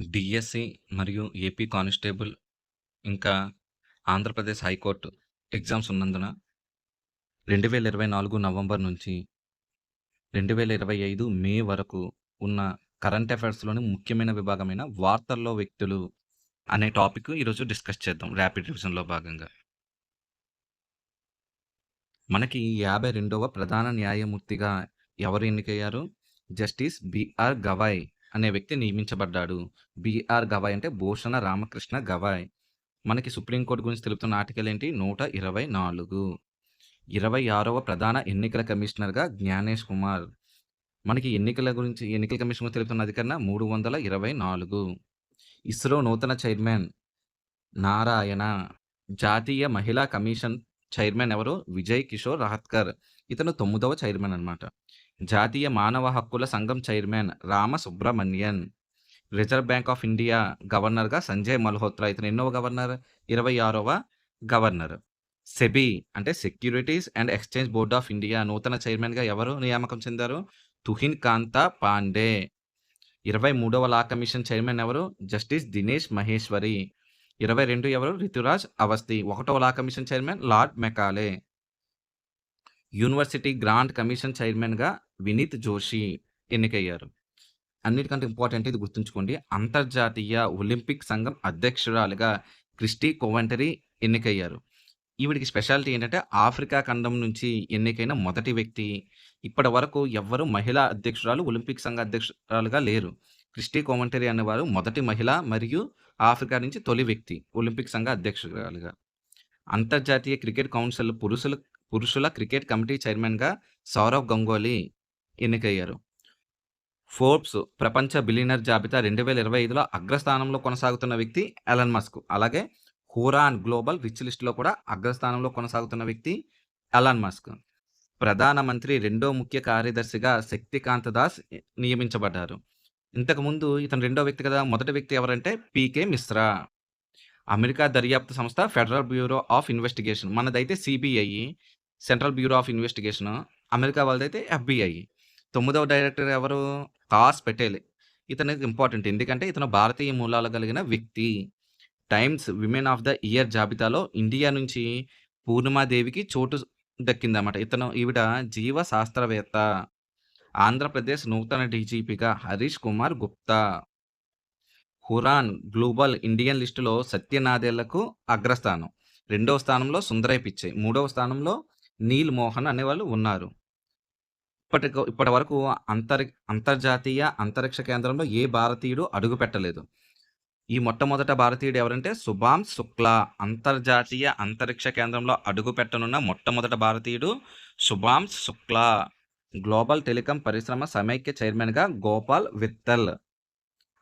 DSC మరియు AP constable ఇంకా Andhra Pradesh high court exams ఉన్నందున రెండు వేల ఇరవై నాలుగు నవంబర్ నుంచి రెండు వేల ఇరవై ఐదు మే వరకు ఉన్న కరెంట్ అఫైర్స్లోని ముఖ్యమైన విభాగమైన వార్తల్లో వ్యక్తులు అనే టాపిక్ ఈరోజు డిస్కస్ చేద్దాం ర్యాపిడ్ రివిజన్లో భాగంగా. మనకి యాభై రెండవ ప్రధాన న్యాయమూర్తిగా ఎవరు ఎన్నికయ్యారు? Justice B R. అనే వ్యక్తి నియమించబడ్డాడు. బిఆర్ గవాయ్ అంటే భూషణ రామకృష్ణ గవాయ్. మనకి సుప్రీంకోర్టు గురించి తెలుపుతున్న ఆర్టికల్ ఏంటి? నూట ఇరవై నాలుగు. ఇరవై ఆరవ ప్రధాన ఎన్నికల కమిషనర్గా జ్ఞానేష్ కుమార్. మనకి ఎన్నికల గురించి ఎన్నికల కమిషన్ గురించి తెలుపుతున్న అధికరణ మూడు వందల ఇరవై నాలుగు. ఇస్రో నూతన చైర్మన్ నారాయణ. జాతీయ మహిళా కమిషన్ చైర్మన్ ఎవరు? విజయ్ కిషోర్ రహత్కర్ ఇతను తొమ్మిదవ చైర్మన్ అన్నమాట. జాతీయ మానవ హక్కుల సంఘం chairman Rama Subramanian Reserve Bank of India గవర్నర్గా సంజయ్ మల్హోత్రా ఇతను ఎన్నో గవర్నర్? ఇరవై ఆరవ గవర్నర్. సెబీ అంటే securities and exchange board of India నూతన చైర్మన్గా ఎవరు నియామకం చెందారు? తుహిన్ కాంతా పాండే. ఇరవై మూడవ లా కమిషన్ చైర్మన్ ఎవరు? జస్టిస్ దినేష్ మహేశ్వరి. ఇరవై రెండు ఎవరు? రితురాజ్ అవస్థి ఒకటవ law commission chairman Lord Macaulay. University grant commission చైర్మన్గా వినీత్ జోషి ఎన్నికయ్యారు. అన్నిటికంటే ఇంపార్టెంట్ ఇది గుర్తుంచుకోండి. అంతర్జాతీయ ఒలింపిక్ సంఘం అధ్యక్షురాలుగా క్రిస్టీ కోవెంటరీ ఎన్నికయ్యారు. ఈవిడికి స్పెషాలిటీ ఏంటంటే ఆఫ్రికా ఖండం నుంచి ఎన్నికైన మొదటి వ్యక్తి. ఇప్పటి వరకు ఎవ్వరు మహిళా అధ్యక్షురాలు ఒలింపిక్ సంఘ అధ్యక్షురాలుగా లేరు. క్రిస్టీ కోమంటరీ అనేవారు మొదటి మహిళ మరియు ఆఫ్రికా నుంచి తొలి వ్యక్తి ఒలింపిక్ సంఘ అధ్యక్షురాలుగా. అంతర్జాతీయ క్రికెట్ కౌన్సిల్ పురుషుల పురుషుల క్రికెట్ కమిటీ చైర్మన్గా సౌరవ్ గంగోలీ ఎన్నికయ్యారు. ఫోర్బ్స్ ప్రపంచ బిలినర్ జాబితా రెండు వేల ఇరవై ఐదులో అగ్రస్థానంలో కొనసాగుతున్న వ్యక్తి ఎలన్ మస్క్. అలాగే హూరాన్ గ్లోబల్ రిచ్ లిస్టులో కూడా అగ్రస్థానంలో కొనసాగుతున్న వ్యక్తి ఎలన్ మస్క్. ప్రధానమంత్రి రెండో ముఖ్య కార్యదర్శిగా శక్తికాంత దాస్ నియమించబడ్డారు. ఇంతకుముందు ఇతను రెండో వ్యక్తి కదా మొదటి వ్యక్తి ఎవరంటే పీకే మిశ్రా. అమెరికా దర్యాప్తు సంస్థ federal bureau of investigation. మనదైతే CBI. Central bureau of investigation America వాళ్ళదైతే FBI. తొమ్మిదవ డైరెక్టర్ ఎవరు? కాస్ పెటేల్. ఇతను ఇంపార్టెంట్. ఎందుకంటే ఇతను భారతీయ మూలాలు కలిగిన వ్యక్తి. Times women of the year జాబితాలో ఇండియా నుంచి పూర్ణిమాదేవికి చోటు దక్కిందన్నమాట. ఇతను ఈవిడ జీవ శాస్త్రవేత్త ఆంధ్రప్రదేశ్ నూతన డీజీపీగా Harish Kumar Gupta. Hurun global Indian లిస్టులో సత్యనాదేళ్ళకు అగ్రస్థానం. రెండవ స్థానంలో సుందరై పిచ్చే. మూడవ స్థానంలో నీల్ మోహన్ అనేవాళ్ళు ఉన్నారు. ఇప్పటి ఇప్పటి వరకు అంతర్ అంతర్జాతీయ అంతరిక్ష కేంద్రంలో ఏ భారతీయుడు అడుగు పెట్టలేదు ఈ మొట్టమొదట భారతీయుడు ఎవరంటే సుభాం శుక్లా. అంతర్జాతీయ అంతరిక్ష కేంద్రంలో అడుగు పెట్టనున్న మొట్టమొదట భారతీయుడు సుభాం శుక్లా. గ్లోబల్ టెలికాం పరిశ్రమ సమైక్య చైర్మన్గా గోపాల్ విత్తల్.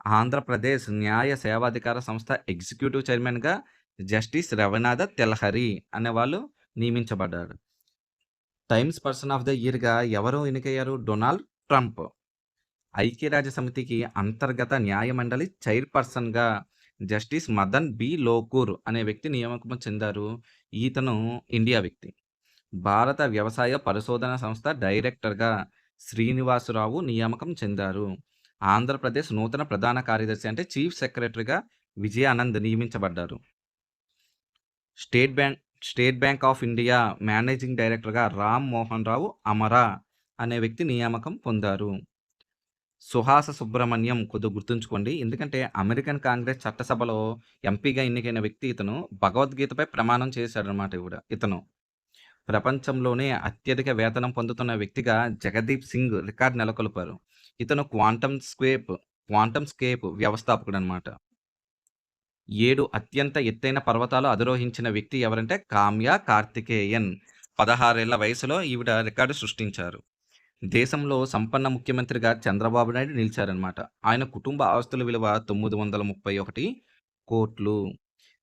ఆంధ్రప్రదేశ్ న్యాయ సేవాధికార సంస్థ ఎగ్జిక్యూటివ్ చైర్మన్గా జస్టిస్ రవినాథ తెలహరి అనే వాళ్ళు నియమించబడ్డారు. టైమ్స్ పర్సన్ ఆఫ్ ద ఇయర్గా ఎవరు ఎన్నికయ్యారు? Donald Trump. ఐక్యరాజ్య సమితికి అంతర్గత న్యాయమండలి చైర్పర్సన్గా జస్టిస్ మదన్ బి. లోకూర్ అనే వ్యక్తి నియామకం చెందారు ఈతను ఇండియా వ్యక్తి. భారత వ్యవసాయ పరిశోధన సంస్థ డైరెక్టర్గా శ్రీనివాసరావు నియామకం చెందారు. ఆంధ్రప్రదేశ్ నూతన ప్రధాన కార్యదర్శి అంటే చీఫ్ సెక్రటరీగా Vijayanand నియమించబడ్డారు. State bank state bank of India managing డైరెక్టర్గా రామ్ మోహన్ రావు అమరా అనే వ్యక్తి నియామకం పొందారు. సుహాస సుబ్రహ్మణ్యం కొద్దిగా గుర్తుంచుకోండి. ఎందుకంటే అమెరికన్ కాంగ్రెస్ చట్టసభలో ఎంపీగా ఎన్నికైన వ్యక్తి ఇతను భగవద్గీతపై ప్రమాణం చేశాడనమాట ఇవిడ ఇతను. ప్రపంచంలోనే అత్యధిక వేతనం పొందుతున్న వ్యక్తిగా జగదీప్ సింగ్ రికార్డ్ నెలకొల్పారు. ఇతను క్వాంటమ్ స్కేప్ క్వాంటమ్ స్కేప్ వ్యవస్థాపకుడు అనమాట ఏడు అత్యంత ఎత్తైన పర్వతాలు అధిరోహించిన వ్యక్తి ఎవరంటే కామ్య కార్తికేయన్. పదహారేళ్ళ వయసులో ఈవిడ రికార్డు సృష్టించారు. దేశంలో సంపన్న ముఖ్యమంత్రిగా చంద్రబాబు నాయుడు నిలిచారనమాట ఆయన కుటుంబ ఆస్తుల విలువ తొమ్మిది వందల ముప్పై ఒకటి కోట్లు.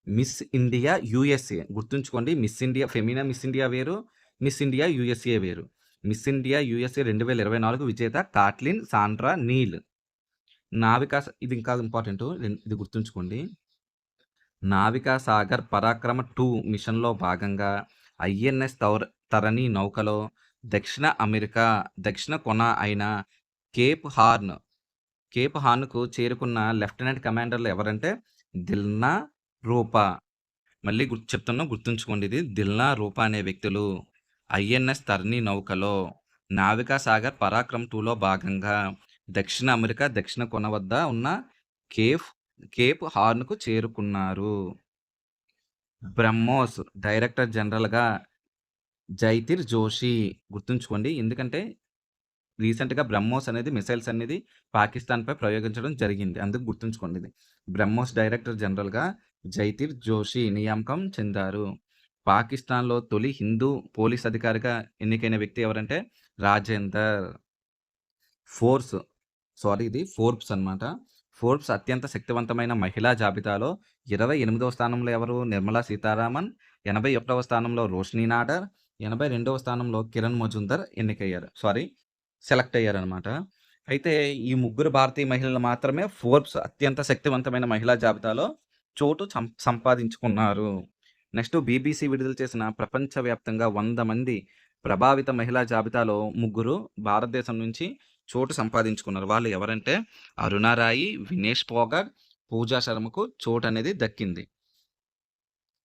Miss India USA. గుర్తుంచుకోండి miss India Femina miss India వేరు మిస్ ఇండియా యుఎస్ఏ వేరు. మిస్ ఇండియా యుఎస్ఏ రెండు వేల ఇరవై నాలుగు విజేత కాట్లిన్ సాండ్రా నీల్. నావికా ఇది ఇంకా ఇంపార్టెంట్ ఇది గుర్తుంచుకోండి. నావికా సాగర్ పరాక్రమ టూ మిషన్లో భాగంగా ఐఎన్ఎస్ తౌర్ తరణి నౌకలో దక్షిణ అమెరికా దక్షిణ కొన అయిన కేప్ హార్న్ కేప్ హార్న్‌కు చేరుకున్న లెఫ్టినెంట్ కమాండర్‌లు ఎవరంటే దిల్నా, రూపా. మళ్ళీ గుర్తు చెప్తున్నా గుర్తుంచుకోండి ఇది. దిల్నా, రూపా అనే వ్యక్తులు ఐఎన్ఎస్ తర్నీ నౌకలో నావికా సాగర్ పరాక్రమ్ టూలో భాగంగా దక్షిణ అమెరికా దక్షిణ కొన వద్ద ఉన్న కేఫ్ కేప్ హార్న్‌కు చేరుకున్నారు. బ్రహ్మోస్ డైరెక్టర్ జనరల్‌గా జైతిర్ జోషి. గుర్తుంచుకోండి. ఎందుకంటే రీసెంట్‌గా బ్రహ్మోస్ అనేది మిసైల్స్ అనేది పాకిస్తాన్‌పై ప్రయోగించడం జరిగింది. అందుకు గుర్తుంచుకోండి ఇది. బ్రహ్మోస్ డైరెక్టర్ జనరల్‌గా జైతిర్ జోషి నియామకం చెందారు. పాకిస్తాన్‌లో తొలి హిందూ పోలీస్ అధికారిగా ఎన్నికైన వ్యక్తి ఎవరంటే రాజేందర్. ఫోర్స్ సారీ ఇది ఫోర్బ్స్ అన్నమాట. ఫోర్బ్స్ అత్యంత శక్తివంతమైన మహిళా జాబితాలో 28వ స్థానంలో ఎవరు? నిర్మలా సీతారామన్. 81వ స్థానంలో రోషిని నాడర్. 82వ స్థానంలో కిరణ్ మజుందర్ ఎన్నికయ్యారు. సారీ సెలెక్ట్ అయ్యారనమాట అయితే ఈ ముగ్గురు భారతీయ మహిళలు మాత్రమే ఫోర్బ్స్ అత్యంత శక్తివంతమైన మహిళా జాబితాలో చోటు సం సంపాదించుకున్నారు. నెక్స్ట్ బీబీసీ విడుదల చేసిన ప్రపంచవ్యాప్తంగా వంద మంది ప్రభావిత మహిళా జాబితాలో ముగ్గురు భారతదేశం నుంచి చోటు సంపాదించుకున్నారు. వాళ్ళు ఎవరంటే అరుణారాయి వినేష్ పోగర్ పూజా శర్మకు చోటు అనేది దక్కింది.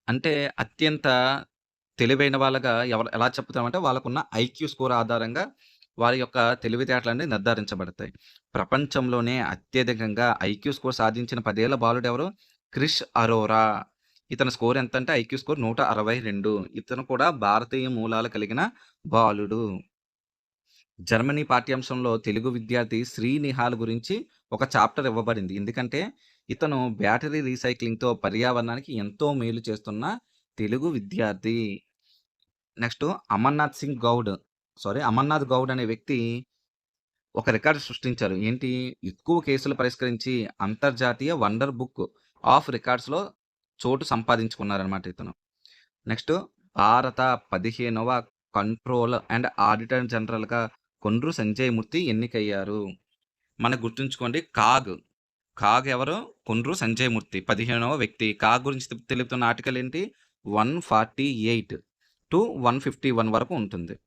అంటే అత్యంత తెలివైన వాళ్ళగా ఎవరు ఎలా చెప్తామంటే వాళ్ళకున్న ఐక్యూ స్కోర్ ఆధారంగా వారి యొక్క తెలివితేటలు అనేది నిర్ధారించబడతాయి. ప్రపంచంలోనే అత్యధికంగా ఐక్యూ స్కోర్ సాధించిన పదేళ్ళ బాలుడు ఎవరు క్రిష్ అరోరా. ఇతని స్కోర్ ఎంత అంటే ఐక్యూ స్కోర్ 162. ఇతను కూడా భారతీయ మూలాలు కలిగిన బాలుడు. జర్మనీ పాఠ్యాంశంలో తెలుగు విద్యార్థి శ్రీ నిహాల్ గురించి ఒక చాప్టర్ ఇవ్వబడింది. ఎందుకంటే ఇతను బ్యాటరీ రీసైక్లింగ్‌తో పర్యావరణానికి ఎంతో మేలు చేస్తున్న తెలుగు విద్యార్థి. నెక్స్ట్ అమర్నాథ్ సింగ్ గౌడ్ సారీ అమర్నాథ్ గౌడ్ అనే వ్యక్తి ఒక రికార్డ్ సృష్టించారు. ఏంటి? ఎక్కువ కేసులు పరిష్కరించి అంతర్జాతీయ వండర్ బుక్ ఆఫ్ రికార్డ్స్‌లో చోటు సంపాదించుకున్నారనమాట ఇతను. నెక్స్ట్ భారత 15వ కంట్రోల్ అండ్ ఆడిటర్ జనరల్‌గా కొండ్రు సంజయ్ మూర్తి ఎన్నికయ్యారు. మనకు గుర్తుంచుకోండి కాగ్. కాగ్ ఎవరు? కొండ్రు సంజయమూర్తి పదిహేనవ వ్యక్తి. కాగ్ గురించి తెలుపుతున్న ఆర్టికల్ ఏంటి? 148-151 వరకు ఉంటుంది.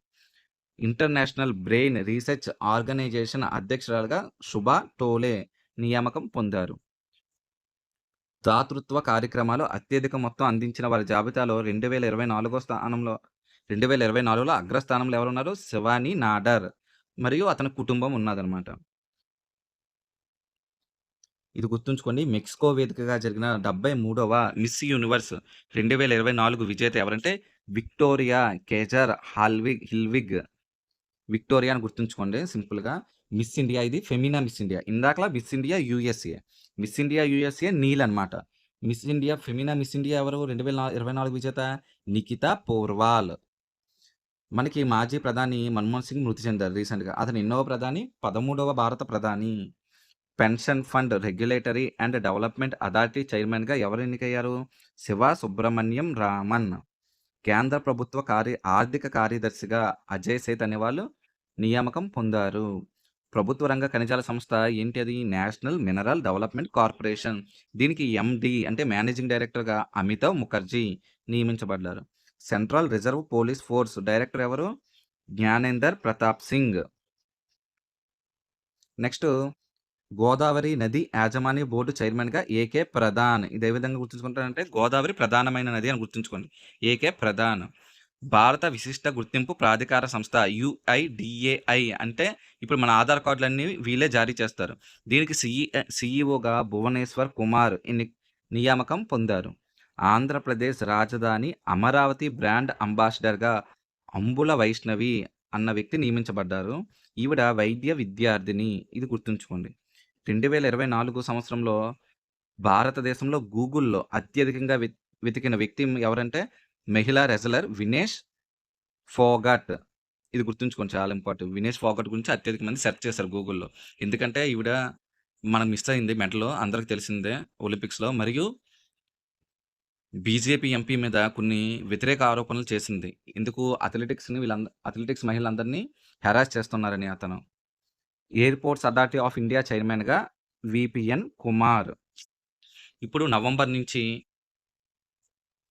ఇంటర్నేషనల్ బ్రెయిన్ రీసెర్చ్ ఆర్గనైజేషన్ అధ్యక్షురాలుగా శుభా టోలే నియామకం పొందారు. దాతృత్వ కార్యక్రమాలు అత్యధిక మొత్తం అందించిన వారి జాబితాలో 2024 స్థానంలో 2024లో అగ్రస్థానంలో ఎవరున్నారు? శివాని నాడర్ మరియు అతని కుటుంబం ఉన్నదనమాట ఇది గుర్తుంచుకోండి. మెక్సికో వేదికగా జరిగిన 73వ మిస్ యూనివర్స్ 2024 విజేత ఎవరంటే Victoria Kjaer Theilvig Theilvig. Victoria అని గుర్తుంచుకోండి సింపుల్‌గా. మిస్ ఇండియా ఇది Femina miss India. ఇందాకలా miss India USA. Miss India USA Neel అన్నమాట. Miss India Femina miss India ఎవరు? 2024 విజేత నిఖితా పోర్వాల్. మనకి మాజీ ప్రధాని మన్మోహన్ సింగ్ మృతి చెందారు రీసెంట్‌గా. అతను ఎన్నో ప్రధాని? 13వ భారత ప్రధాని. Pension fund regulatory and development authority చైర్మన్‌గా ఎవరు ఎన్నికయ్యారు? శివ సుబ్రహ్మణ్యం రామన్. కేంద్ర ప్రభుత్వ కార్య ఆర్థిక కార్యదర్శిగా అజయ్ సేత్ అనేవాళ్ళు నియామకం పొందారు. ప్రభుత్వ రంగ ఖనిజాల సంస్థ ఏంటి అది? National mineral development corporation. దీనికి ఎండి అంటే మేనేజింగ్ డైరెక్టర్‌గా Amitav Mukherjee నియమించబడ్డారు. Central reserve police force director ఎవరు? జ్ఞానేందర్ ప్రతాప్ సింగ్. నెక్స్ట్ గోదావరి నది యాజమాన్య బోర్డు చైర్మన్‌గా ఏకే ప్రధాన్. ఇది ఏ విధంగా గుర్తుంచుకుంటారంటే గోదావరి ప్రధానమైన నది అని గుర్తుంచుకోండి. ఏకే ప్రధాన్. భారత విశిష్ట గుర్తింపు ప్రాధికార సంస్థ యూఐడీఏఐ అంటే ఇప్పుడు మన ఆధార్ కార్డులన్నీ వీళ్ళే జారీ చేస్తారు. దీనికి సిఈ సీఈఓగా భువనేశ్వర్ కుమార్ నియామకం పొందారు. ఆంధ్రప్రదేశ్ రాజధాని అమరావతి బ్రాండ్ అంబాసిడర్‌గా అంబుల వైష్ణవి అన్న వ్యక్తి నియమించబడ్డారు. ఈవిడ వైద్య విద్యార్థిని. ఇది గుర్తుంచుకోండి. 2024 సంవత్సరంలో భారతదేశంలో గూగుల్‌లో అత్యధికంగా వె వెతికిన వ్యక్తి ఎవరంటే మహిళా రెజలర్ వినేష్ ఫోగాట్. ఇది గుర్తుంచుకోండి చాలా ఇంపార్టెంట్. వినేష్ ఫోగాట్ గురించి అత్యధిక మంది సెర్చ్ చేశారు గూగుల్‌లో. ఎందుకంటే ఈవిడ మనం మిస్ అయింది మెడలో అందరికి తెలిసిందే ఒలింపిక్స్‌లో మరియు బీజేపీ ఎంపీ మీద కొన్ని వ్యతిరేక ఆరోపణలు చేసింది. ఎందుకు అథ్లెటిక్స్‌ని వీళ్ళంద అథ్లెటిక్స్ మహిళలందరినీ హెరాస్ చేస్తున్నారని అతను. ఎయిర్‌పోర్ట్స్ అథారిటీ ఆఫ్ ఇండియా చైర్మన్‌గా వీపీఎన్ కుమార్. ఇప్పుడు నవంబర్ నుంచి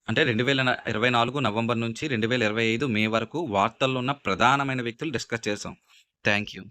అంటే 2024 నవంబర్ నుంచి 2025 మే వరకు వార్తల్లో ఉన్న ప్రధానమైన వ్యక్తులు డిస్కస్ చేసాం. Thank you.